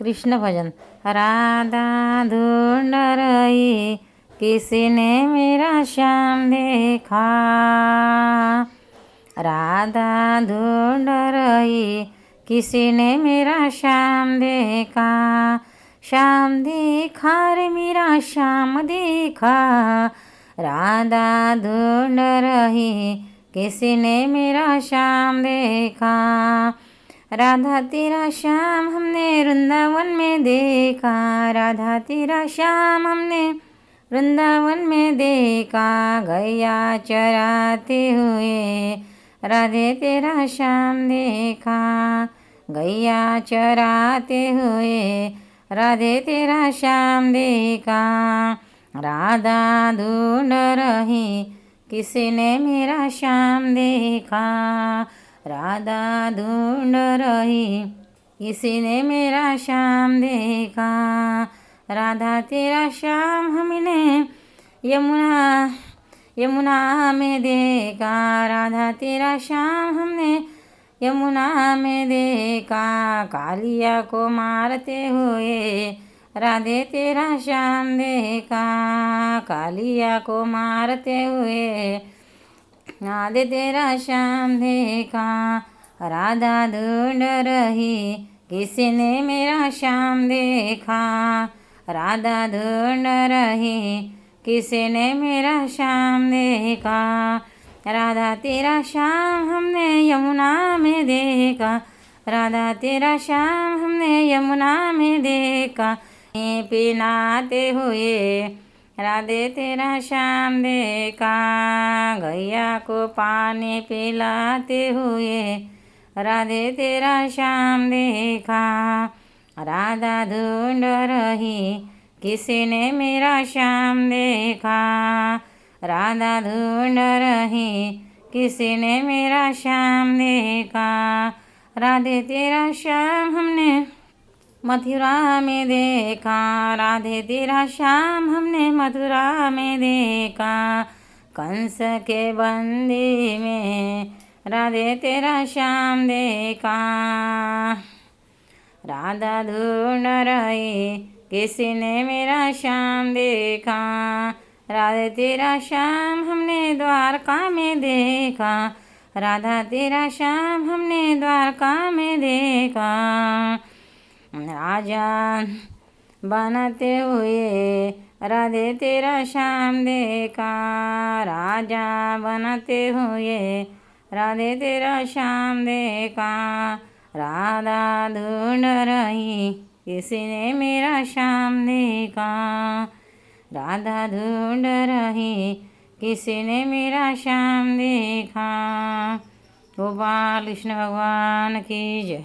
कृष्ण भजन राधा ढूंढ रही किसी ने मेरा श्याम देखा? राधा ढूंढ रही किसी ने मेरा श्याम देखा? श्याम देखा रे, मेरा श्याम देखा। राधा ढूंढ रही किसी ने मेरा श्याम देखा? राधा तेरा श्याम हमने वृंदावन में देखा। राधा तेरा श्याम हमने वृंदावन में देखा। गैया चराते हुए राधे तेरा श्याम देखा। गैया चराते हुए राधे तेरा श्याम देखा। राधा ढूंढ रही किसी ने मेरा श्याम देखा? राधा ढूंढ रही किसी ने मेरा श्याम देखा? राधा, तेरा श्याम हमने यमुना यमुना में देखा। राधा, तेरा श्याम हमने यमुना में देखा। कालिया को मारते हुए राधे, तेरा श्याम देखा। कालिया को मारते हुए राधे तेरा श्याम देखा, राधा ढूंढ रही किसी ने मेरा श्याम देखा? राधा ढूंढ रही किसी ने मेरा श्याम देखा? राधा तेरा श्याम हमने यमुना में देखा, राधा तेरा श्याम हमने यमुना में देखा। पिनाते हुए राधे तेरा श्याम देखा, गैया को पानी पिलाते हुए। राधे तेरा श्याम देखा, राधा ढूंढ रही किसी ने मेरा श्याम देखा। राधा ढूंढ रही किसी ने मेरा श्याम देखा। राधे तेरा श्याम हमने मथुरा में देखा, राधे तेरा श्याम हमने मथुरा में देखा। कंस के बंदी में राधे तेरा श्याम देखा। राधा ढूंढ रही किसी ने मेरा श्याम देखा? राधे तेरा श्याम हमने द्वारका में देखा। राधा तेरा श्याम हमने द्वारका में देखा। राजा बनते हुए राधे तेरा श्याम देखा। राजा बनते हुए राधे तेरा श्याम देखा। राधा ढूंढ रही किसी ने मेरा श्याम देखा? राधा ढूंढ रही किसी ने मेरा श्याम देखा? गोपाल, कृष्ण भगवान की जय।